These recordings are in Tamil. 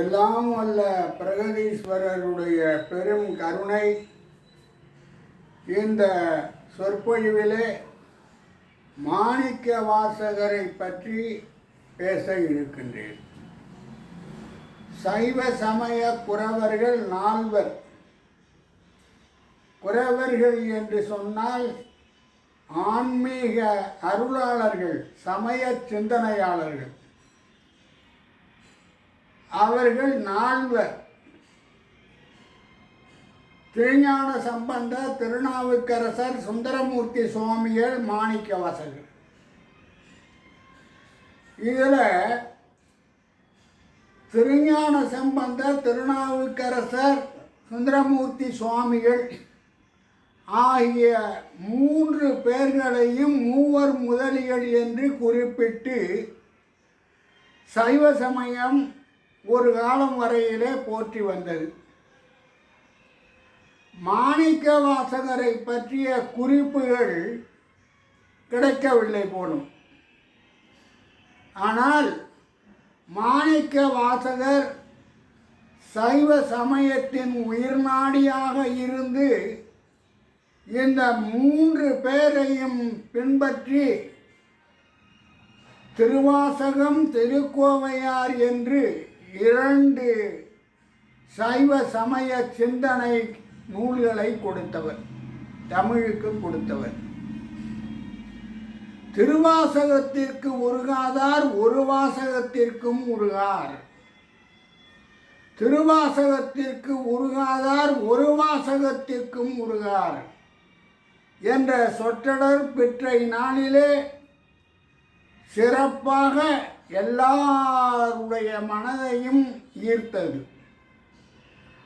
எல்லாம் வல்ல பிரகதீஸ்வரருடைய பெரும் கருணை இந்த சொற்பொழிவிலே மாணிக்க வாசகரை பற்றி பேச இருக்கின்றேன். சைவ சமய குறவர்கள் நால்வர். குறவர்கள் என்று சொன்னால் ஆன்மீக அருளாளர்கள் சமய சிந்தனையாளர்கள். அவர்கள் நால்வர். திருஞான சம்பந்த திருநாவுக்கரசர் சுந்தரமூர்த்தி சுவாமிகள் மாணிக்க வாசகர் இதில் திருஞான சம்பந்த திருநாவுக்கரசர் சுந்தரமூர்த்தி சுவாமிகள் ஆகிய மூன்று பேர்களையும் மூவர் முதலிகள் என்று குறிப்பிட்டு சைவ சமயம் ஒரு காலம் வரையிலே போற்றி வந்தது. மாணிக்க வாசகரை பற்றிய குறிப்புகள் கிடைக்கவில்லை போலும். ஆனால் மாணிக்க வாசகர் சைவ சமயத்தின் உயிர்நாடியாக இருந்து இந்த மூன்று பேரையும் பின்பற்றி திருவாசகம் திருக்கோவையார் என்று இரண்டு சைவ சமய சிந்தனை நூல்களை கொடுத்தவர் தமிழுக்கு கொடுத்தவர். திருவாசகத்திற்கு உருகாதார் ஒரு வாசகத்திற்கும் உருகார். திருவாசகத்திற்கு உருகாதார் ஒரு வாசகத்திற்கும் உருகார் என்ற சொற்றொடர் பெற்ற நாளிலே சிறப்பாக எல்லாருடைய மனதையும் ஈர்த்தது.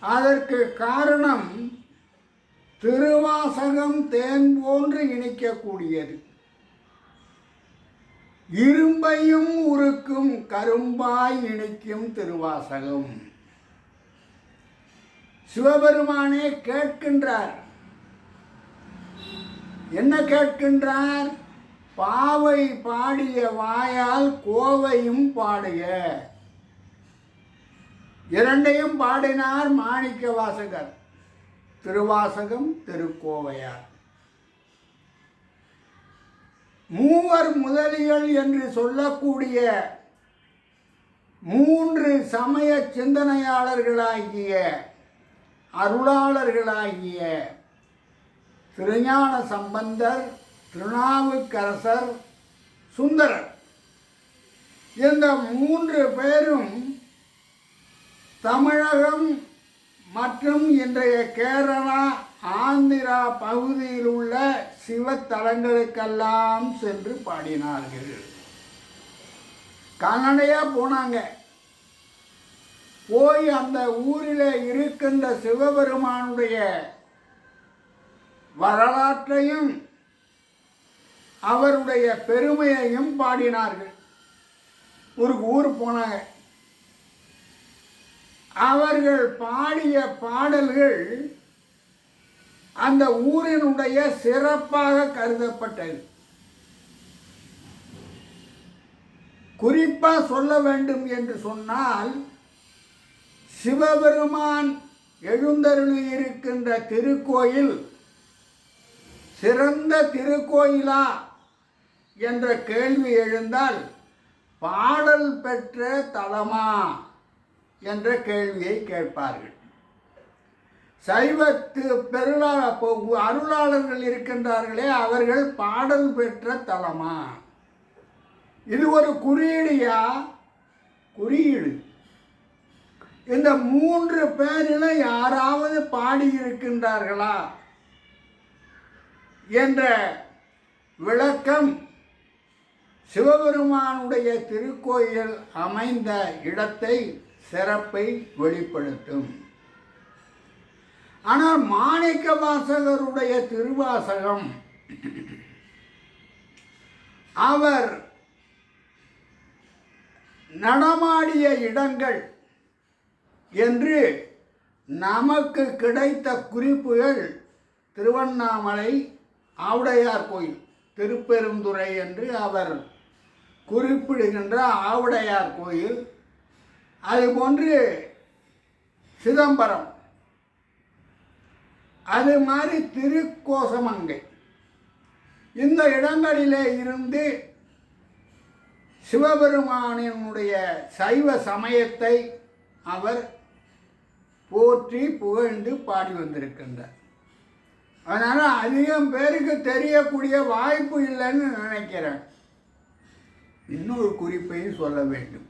அதற்கு காரணம் திருவாசகம் தேன் போன்று இணைக்கக்கூடியது. இரும்பையும் உருக்கும் கரும்பாய் இணைக்கும் திருவாசகம். சிவபெருமானே கேட்கின்றார். என்ன கேட்கின்றார்? பாவை பாடிய வாயால் கோவையும் பாடுக. இரண்டையும் பாடினார் மாணிக்க வாசகர். திருவாசகம் திருக்கோவையார். மூவர் முதலிகள் என்று சொல்லக்கூடிய மூன்று சமய சிந்தனையாளர்களாகிய அருளாளர்களாகிய திருஞான சம்பந்தர் திருநாவுக்கரசர் சுந்தரர். இந்த மூன்று பேரும் தமிழகம் மற்றும் இன்றைய கேரளா ஆந்திரா பகுதியில் உள்ள சிவத்தலங்களுக்கெல்லாம் சென்று பாடினார்கள். கால்நடையாக போனாங்க. போய் அந்த ஊரில் இருக்கின்ற சிவபெருமானுடைய வரலாற்றையும் அவருடைய பெருமையையும் பாடினார்கள். ஒரு ஊர் போனாங்க. அவர்கள் பாடிய பாடல்கள் அந்த ஊரினுடைய சிறப்பாக கருதப்பட்டது. குறிப்பாக சொல்ல வேண்டும் என்று சொன்னால் சிவபெருமான் எழுந்தருளி இருக்கின்ற திருக்கோயில் சிறந்த திருக்கோயிலா? என்ற கேள்வி எழுந்தால் பாடல் பெற்ற தலமா? என்ற கேள்வியை கேட்பார்கள். சைவத்து பெருளா அருளாளர்கள் இருக்கின்றார்களே அவர்கள் பாடல் பெற்ற தலமா? இது ஒரு குறியீடியா? குறியீடு. இந்த மூன்று பேரில் யாராவது பாடியிருக்கின்றார்களா? என்ற விளக்கம் சிவபெருமானுடைய திருக்கோயில் அமைந்த இடத்தை சிறப்பை வெளிப்படுத்தும். ஆனால் மாணிக்க வாசகருடைய திருவாசகம் அவர் நடமாடிய இடங்கள் என்று நமக்கு கிடைத்த குறிப்புகள் திருவண்ணாமலை ஆவுடையார் கோயில் திருப்பெருந்துறை என்று அவர் குறிப்பிடுகின்ற ஆவுடையார் கோயில். அதுபோன்று சிதம்பரம். அது மாதிரி திருக்கோசமங்கை. இந்த இடங்களிலே இருந்து சிவபெருமானினுடைய சைவ சமயத்தை அவர் போற்றி புகழ்ந்து பாடி வந்திருக்கின்றார். அதனால் அதிகம் பேருக்கு தெரியக்கூடிய வாய்ப்பு இல்லைன்னு நினைக்கிறேன். இன்னொரு குறிப்பையும் சொல்ல வேண்டும்.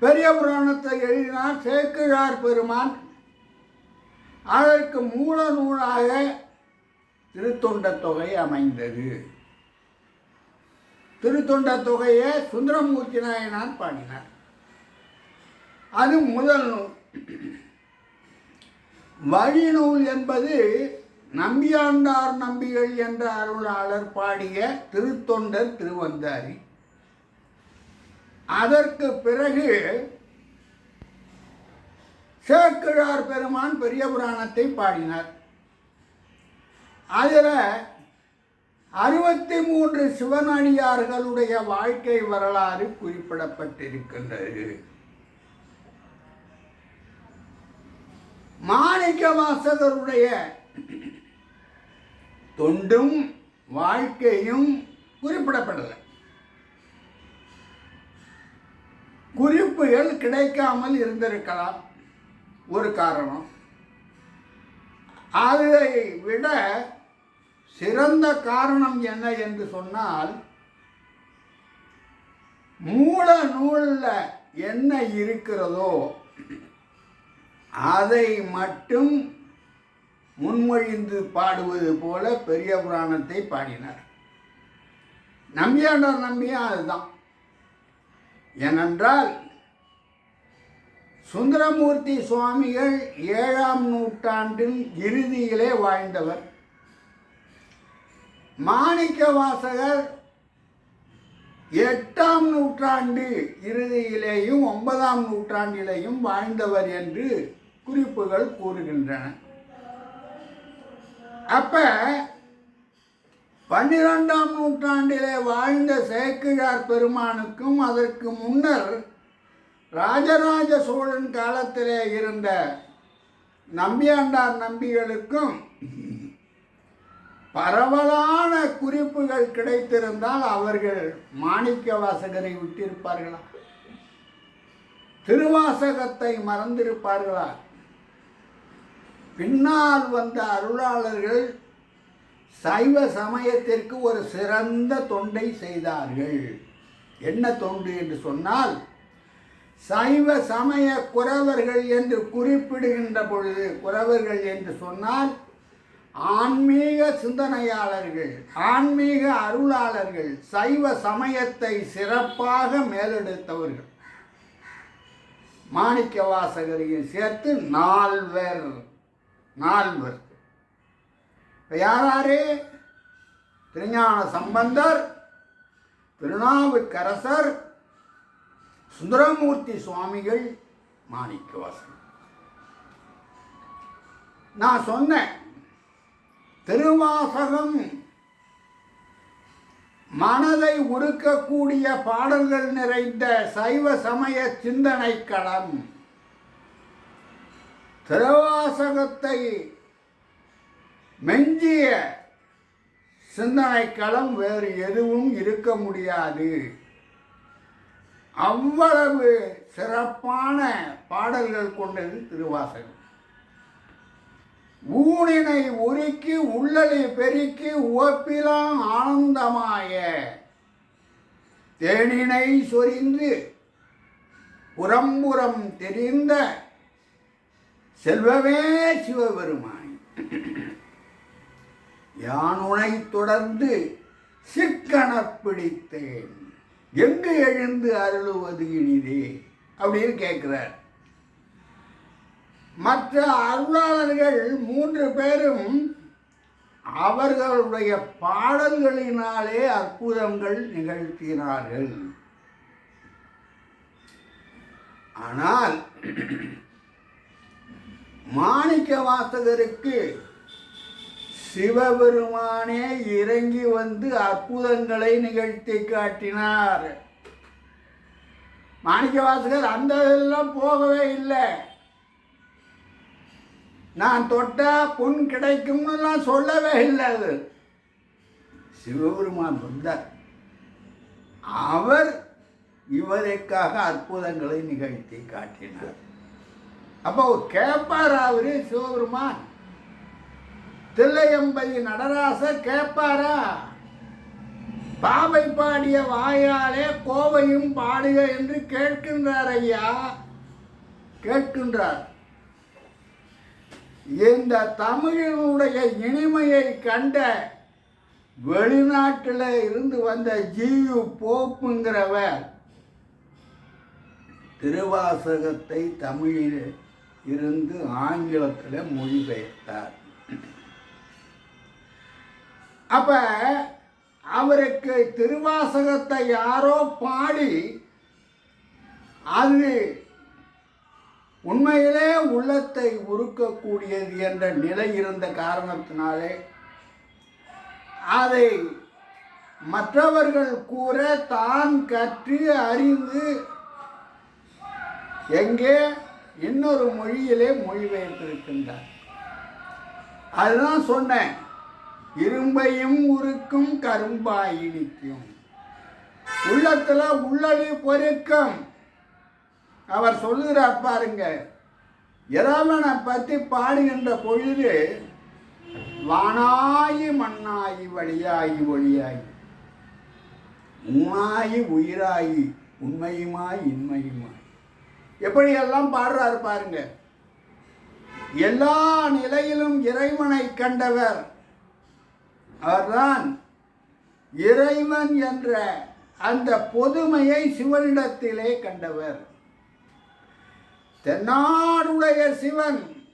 பெரிய புராணத்தை எழுதினார் சேக்கிழார் பெருமான் அதற்கு மூல நூலாக திருத்தொண்ட தொகை அமைந்தது. திருத்தொண்ட தொகையை சுந்தரமூர்த்தி நாயனார் பாடினார். அது முதல் நூல். வழிநூல் என்பது நம்பியாண்டார் நம்பிகள் என்ற அருளாளர் பாடிய திருத்தொண்டர் திருவந்தாரி. அதற்கு பிறகு சேக்கிழார் பெருமான் பெரிய புராணத்தை பாடினார். அதில் அறுபத்தி மூன்று சிவனடியார்களுடைய வாழ்க்கை வரலாறு குறிப்பிடப்பட்டிருக்கின்றது. மாணிக்க வாசகருடைய தொண்டும் வாழ்க்கையும் குறிப்பிடப்படலை. குறிப்புகள் கிடைக்காமல் இருந்திருக்கலாம். ஒரு காரணம். அதை விட சிறந்த காரணம் என்ன என்று சொன்னால் மூல நூலில் என்ன இருக்கிறதோ அதை மட்டும் முன்மொழிந்து பாடுவது போல பெரிய புராணத்தை பாடினார். நம்பியாண்டார் நம்பியா அதுதான். ஏனென்றால் சுந்தரமூர்த்தி சுவாமிகள் ஏழாம் நூற்றாண்டின் இறுதியிலே வாழ்ந்தவர். மாணிக்க வாசகர் எட்டாம் நூற்றாண்டு இறுதியிலேயும் ஒன்பதாம் நூற்றாண்டிலேயும் வாழ்ந்தவர் என்று குறிப்புகள் கூறுகின்றன. அப்ப பன்னிரெண்டாம் நூற்றாண்டிலே வாழ்ந்த சேக்கிழார் பெருமானுக்கும் அதற்கு முன்னர் ராஜராஜ சோழன் காலத்திலே இருந்த நம்பியாண்டார் நம்பிகளுக்கும் பரவலான குறிப்புகள் கிடைத்திருந்தால் அவர்கள் மாணிக்க வாசகரை விட்டிருப்பார்களா? திருவாசகத்தை மறந்திருப்பார்களா? பின்னால் வந்த அருளாளர்கள் சைவ சமயத்திற்கு ஒரு சிறந்த தொண்டை செய்தார்கள். என்ன தொண்டு என்று சொன்னால் சைவ சமய குறவர்கள் என்று குறிப்பிடுகின்ற பொழுது குறவர்கள் என்று சொன்னால் ஆன்மீக சிந்தனையாளர்கள் ஆன்மீக அருளாளர்கள் சைவ சமயத்தை சிறப்பாக மேலெடுத்தவர்கள். மாணிக்க வாசகரையும் சேர்த்து நால்வர். நால்வர். யார் யாரு திருஞான சம்பந்தர் திருநாவுக்கரசர் சுந்தரமூர்த்தி சுவாமிகள் மாணிக்கவாசன் நான் சொன்னேன் திருவாசகம் மனதை உருக்கக்கூடிய பாடல்கள் நிறைந்த சைவ சமய சிந்தனை களம். திருவாசகத்தை மெஞ்சிய சிந்தனைக்களம் வேறு எதுவும் இருக்க முடியாது. அவ்வளவு சிறப்பான பாடல்கள் கொண்டது திருவாசகம். ஊனினை உருக்கி உள்ளலை பெருக்கி உவப்பிலாம் ஆனந்தமாய தேனினை சொரிந்து புறம்புறம் தெரிந்த செல்வமே சிவபெருமான். யானுனை தொடர்ந்து சிக்கன பிடித்தேன். எங்கு எழுந்து அருளுவது இனிதே அப்படின்னு கேட்கிறார். மற்ற அருளாளர்கள் மூன்று பேரும் அவர்களுடைய பாடல்களினாலே அற்புதங்கள் நிகழ்த்தினார்கள். ஆனால் மாணிக்க வாசகருக்கு சிவபெருமானே இறங்கி வந்து அற்புதங்களை நிகழ்த்தி காட்டினார். மாணிக்க வாசகர் அந்த இதெல்லாம் போகவே இல்லை. நான் தொட்டா பொன் கிடைக்கும்னுலாம் சொல்லவே இல்லை அது. சிவபெருமான் வந்தார். அவர் இவருக்காக அற்புதங்களை நிகழ்த்தி காட்டினார். அப்போ கேட்பார் அவரு சிவபெருமான். தில்லையம்பதி நடராச கேட்பாரா பாவை பாடிய வாயாலே கோவையும் பாடுக என்று கேட்கின்றார் ஐயா. கேட்கின்றார். இந்த தமிழினுடைய இனிமையை கண்ட வெளிநாட்டில் இருந்து வந்த ஜியு போப்புங்கிறவர் திருவாசகத்தை தமிழில் இருந்து ஆங்கிலத்தில் மொழிபெயர்த்தார் அப்ப அவருக்கு திருவாசகத்தை யாரோ பாடி அது உண்மையிலே உள்ளத்தை உருக்கக்கூடியது என்ற நிலை இருந்த காரணத்தினாலே அதை மற்றவர்கள் கூற தான் கற்று அறிந்து எங்கே இன்னொரு மொழியிலே மொழிபெயர்த்திருக்கின்றார் அதுதான் சொன்னேன். இரும்பையும் உருக்கும் கரும்பாய் இனிக்கும். உள்ளத்துல உள்ளடி பொருக்கம் அவர் சொல்லுகிறார் பாருங்க. இறைவனை பற்றி பாடுகின்ற பொழுது வானாயி மண்ணாயி வழியாயி ஒளியாயி. உணாயி உயிராயி உண்மையுமாய் இன்மையுமாய். எப்படியெல்லாம் பாடுறாரு பாருங்க. எல்லா நிலையிலும் இறைவனை கண்டவர் அவர்தான். இறைவன் என்ற அந்த பொதுமையை சிவனிடத்திலே கண்டவர். தென்னாடுடைய சிவன்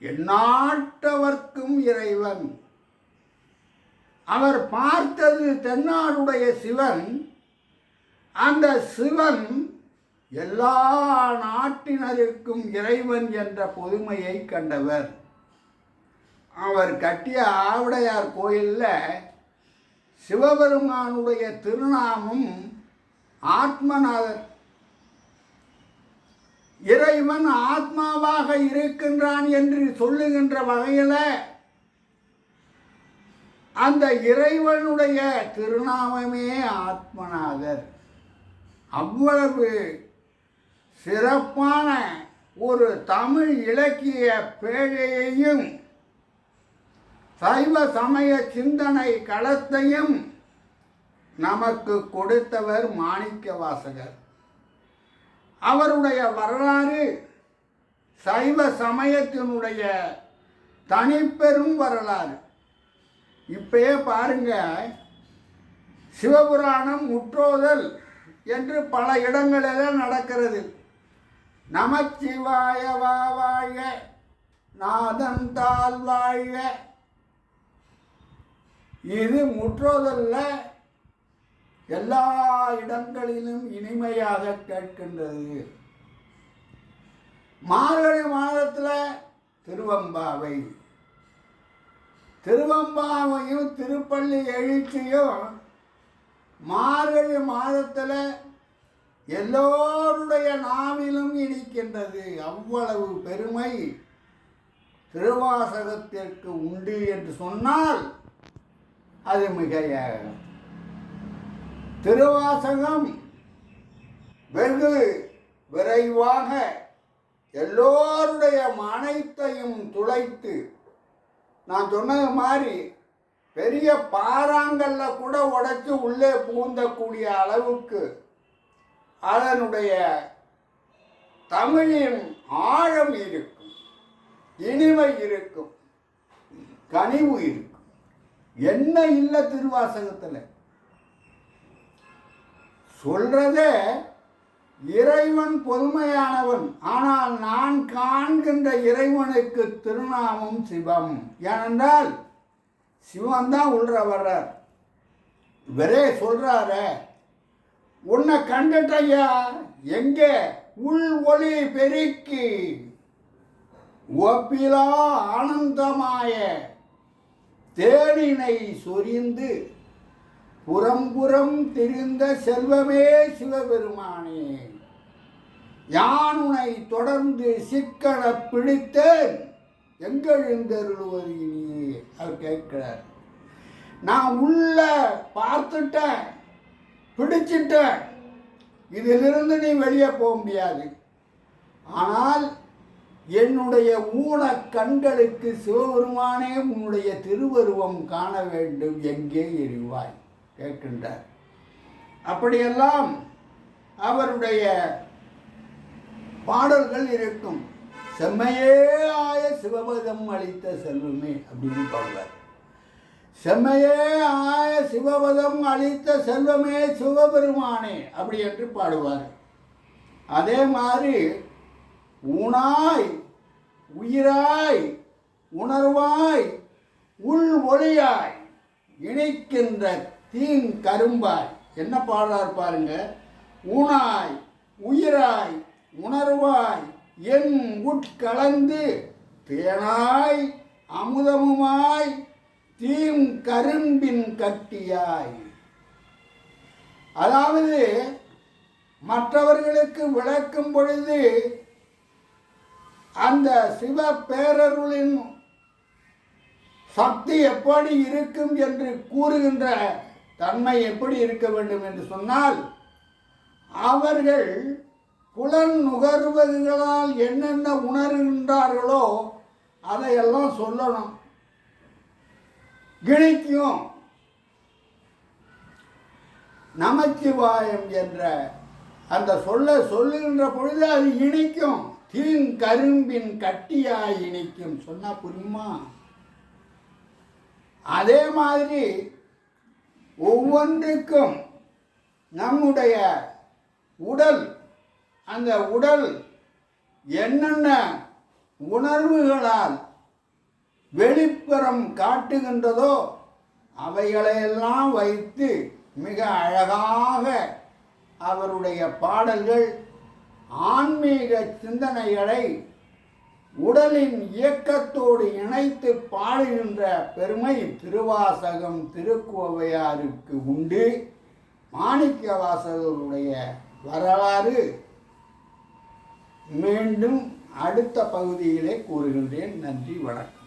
எந்நாட்டவர்க்கும் இறைவன். அவர் பார்த்தது தென்னாடுடைய சிவன் அந்த சிவன் எல்லா நாட்டினருக்கும் இறைவன் என்ற பொதுமையை கண்டவர். அவர் கட்டிய ஆவுடையார் கோயிலில் சிவபெருமானுடைய திருநாமம் ஆத்மநாதர். இறைவன் ஆத்மாவாக இருக்கின்றான் என்று சொல்லுகின்ற வகையில் அந்த இறைவனுடைய திருநாமமே ஆத்மநாதர். அவ்வளவு சிறப்பான ஒரு தமிழ் இலக்கிய பேழையையும் சைவ சமய சிந்தனை களத்தையும் நமக்கு கொடுத்தவர் மாணிக்க வாசகர். அவருடைய வரலாறு சைவ சமயத்தினுடைய தனிப்பெரும் வரலாறு. இப்பயே பாருங்க சிவபுராணம் முற்றோதல் என்று பல இடங்களில் நடக்கிறது. நமச்சிவாய வா வாழ்க நாதன் தாழ் வாழ்க. இது முற்றோதல்ல எல்லா இடங்களிலும் இனிமையாக கேட்கின்றது. மார்கழி மாதத்தில் திருவம்பாவை. திருவம்பாவையும் திருப்பள்ளி எழுச்சியும் மார்கழி மாதத்தில் எல்லோருடைய நாவிலும் இனிக்கின்றது. அவ்வளவு பெருமை திருவாசகத்திற்கு உண்டு என்று சொன்னால் அது மிகையாகும் திருவாசகம் வெகு விரைவாக எல்லோருடைய மனைத்தையும் துளைத்து நான் சொன்னது மாதிரி பெரிய பாறாங்கல்ல கூட உடைச்சு உள்ளே பூந்தக்கூடிய அளவுக்கு அதனுடைய தமிழின் ஆழம் இருக்கும் இனிமை இருக்கும் கனிவு இருக்கும். என்ன இல்லை திருவாசகத்தில்? சொல்றதே இறைவன் பொதுமையானவன் ஆனால் நான் காண்கின்ற இறைவனுக்கு திருநாமம் சிவம். ஏனென்றால் சிவன் தான் உள்ள வர்றார். இவரே சொல்றாரே உன்னை கண்டுட்டையா எங்கே? உள் ஒளி பெருக்கி. ஒப்பிலா ஆனந்தமாய தேனினை சொரிந்து புறம் புறம் திரிந்த செல்வமே சிவபெருமானே. யான் தொடர்ந்து சிக்கன பிடித்தேன் எங்கெழுந்தருள்வது இனி? அவர் கேட்கிறார். நான் உள்ள பார்த்துட்டேன். பிடிச்சிட்டேன். இதிலிருந்து நீ வெளியே போக முடியாது. ஆனால் என்னுடைய மூல கண்களுக்கு சிவபெருமானே உன்னுடைய திருவருவம் காண வேண்டும். எங்கே எரிவாய் கேட்கின்றார். அப்படியெல்லாம் அவருடைய பாடல்கள் இருக்கும். செம்மையே ஆய சிவபதம் அளித்த செல்வமே அப்படின்னு பாடுவார். செம்மையே ஆய சிவபதம் அளித்த செல்வமே சிவபெருமானே அப்படி என்று பாடுவார். அதே மாதிரி உணாய் உயிராய் உணர்வாய் உள் ஒளியாய் இணைக்கின்ற தீன் கரும்பாய். என்ன பாடுறார் பாருங்க. ஊனாய் உயிராய் உணர்வாய் என் உட்கலந்து பேனாய் அமுதமுமாய் தீம் கரும்பின் கட்டியாய். அதாவது மற்றவர்களுக்கு விளக்கும் பொழுது அந்த சிவ பேரருளின் சக்தி எப்படி இருக்கும் என்று கூறுகின்ற தன்மை எப்படி இருக்க வேண்டும் என்று சொன்னால் அவர்கள் புலன் நுகர்வதுகளால் என்னென்ன உணர்கின்றார்களோ அதையெல்லாம் சொல்லணும். கிணிக்கும் நமச்சிவாயம் என்ற அந்த சொல்ல சொல்லுகின்ற பொழுது அது இனிக்கும் தீங்கரும்பின் கட்டியாய் இனிக்கும் சொன்னா புரியுமா? அதே மாதிரி ஒவ்வொன்றுக்கும் நம்முடைய உடல் அந்த உடல் என்னென்ன உணர்வுகளால் வெளிப்புறம் காட்டுகின்றதோ அவைகளையெல்லாம் வைத்து மிக அழகாக அவருடைய பாடல்கள் ஆன்மீக சிந்தனைகளை உடலின் இயக்கத்தோடு இணைத்து பாடுகின்ற பெருமை திருவாசகம் திருக்கோவையாருக்கு உண்டு. மாணிக்க வாசகருடைய வரலாறு மீண்டும் அடுத்த பகுதியிலே கூறுகின்றேன். நன்றி வணக்கம்.